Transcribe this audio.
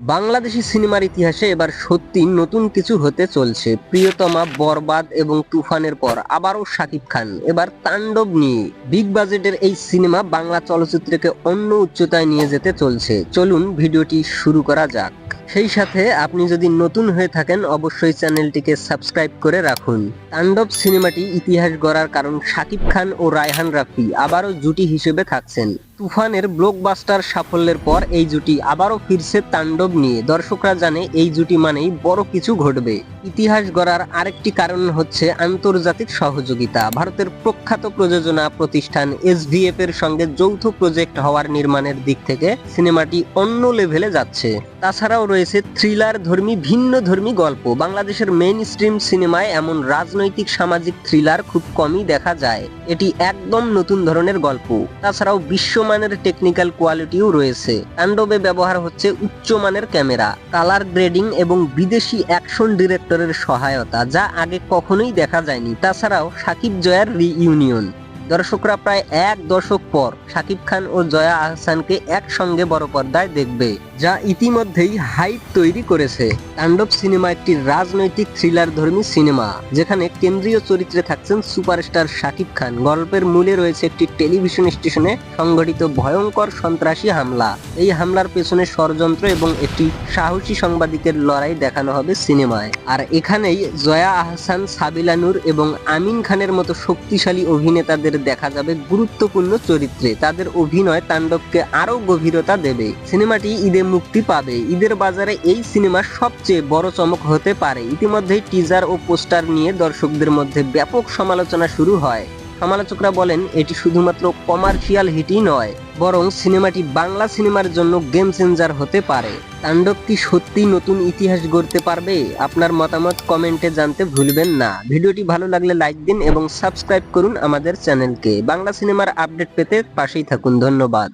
বাংলাদেশি সিনেমার ইতিহাসে এবার সত্যি নতুন কিছু হতে চলছে। প্রিয়তমা, বরবাদ এবং তুফানের পর আবারও শাকিব খান। এবার তাণ্ডব নিয়ে বিগ বাজেটের এই সিনেমা বাংলা চলচ্চিত্রকে অন্য উচ্চতায় নিয়ে যেতে চলছে। চলুন ভিডিওটি শুরু করা যাক। সেই সাথে আপনি যদি নতুন হয়ে থাকেন, অবশ্যই চ্যানেলটিকে সাবস্ক্রাইব করে রাখুন। তাণ্ডব সিনেমাটি ইতিহাস গড়ার কারণ শাকিব খান ও রায়হান রাফি আবারও জুটি হিসেবে থাকছেন। তুফানের ব্লকবাস্টার সাফল্যের পর এই জুটি আবারও ফিরছে তাণ্ডব নিয়ে। দর্শকরা জানে এই জুটি মানেই বড় কিছু ঘটবে। ইতিহাস গড়ার আরেকটি কারণ হচ্ছে আন্তর্জাতিক সহযোগিতা। ভারতের প্রখ্যাত প্রযোজনা প্রতিষ্ঠান এসভিএফ এর সঙ্গে যৌথ প্রজেক্ট হওয়ার নির্মাণের দিক থেকে সিনেমাটি অন্য লেভেলে যাচ্ছে। তাছাড়াও রয়েছে থ্রিলার ধর্মী, ভিন্ন ধর্মী গল্প। বাংলাদেশের মেইন স্ট্রিম সিনেমায় এমন রাজনৈতিক সামাজিক থ্রিলার খুব কমই দেখা যায়। এটি একদম নতুন ধরনের গল্প। তাছাড়াও বিশ্বমানের টেকনিক্যাল কোয়ালিটিও রয়েছে। তাণ্ডবে ব্যবহার হচ্ছে উচ্চমানের ক্যামেরা, কালার গ্রেডিং এবং বিদেশি অ্যাকশন ডিরেক্টরের সহায়তা যা আগে কখনোই দেখা যায়নি। তাছাড়াও সাকিব জয়ার রিইউনিয়ন দর্শকরা প্রায় এক দশক পর শাকিব খান ও জয়া আহসানকে একসঙ্গে বড় পর্দায় দেখবে, যা ইতিমধ্যেই হাইপ তৈরি করেছে। তাণ্ডব সিনেমা একটি রাজনৈতিক থ্রিলার ধর্মী সিনেমা, যেখানে কেন্দ্রীয় চরিত্রে থাকছেন সুপারস্টার শাকিব খান। গল্পের মূলে রয়েছে একটি টেলিভিশন স্টেশনে সংঘটিত ভয়ঙ্কর সন্ত্রাসী হামলা। এই হামলার পেছনে ষড়যন্ত্র এবং একটি সাহসী সাংবাদিকের লড়াই দেখানো হবে সিনেমায়। আর এখানেই জয়া আহসান, সাবিলা নূর এবং আমিন খানের মতো শক্তিশালী অভিনেতাদের দেখা যাবে গুরুত্বপূর্ণ চরিত্রে। তাদের অভিনয় তাণ্ডবকে আরও গভীরতা দেবে। সিনেমাটি ঈদে মুক্তি পাবে। ঈদের বাজারে এই সিনেমা সবচেয়ে বড় চমক হতে পারে। ইতিমধ্যেই টিজার ও পোস্টার নিয়ে দর্শকদের মধ্যে ব্যাপক সমালোচনা শুরু হয়। সমালোচকরা বলেন, এটি শুধুমাত্র কমার্শিয়াল হিটই নয়, বরং সিনেমাটি বাংলা সিনেমার জন্য গেম চেঞ্জার হতে পারে। তাণ্ডব কি সত্যি নতুন ইতিহাস গড়তে পারবে? আপনার মতামত কমেন্টে জানতে ভুলবেন না। ভিডিওটি ভালো লাগলে লাইক দিন এবং সাবস্ক্রাইব করুন আমাদের চ্যানেলকে। বাংলা সিনেমার আপডেট পেতে পাশেই থাকুন। ধন্যবাদ।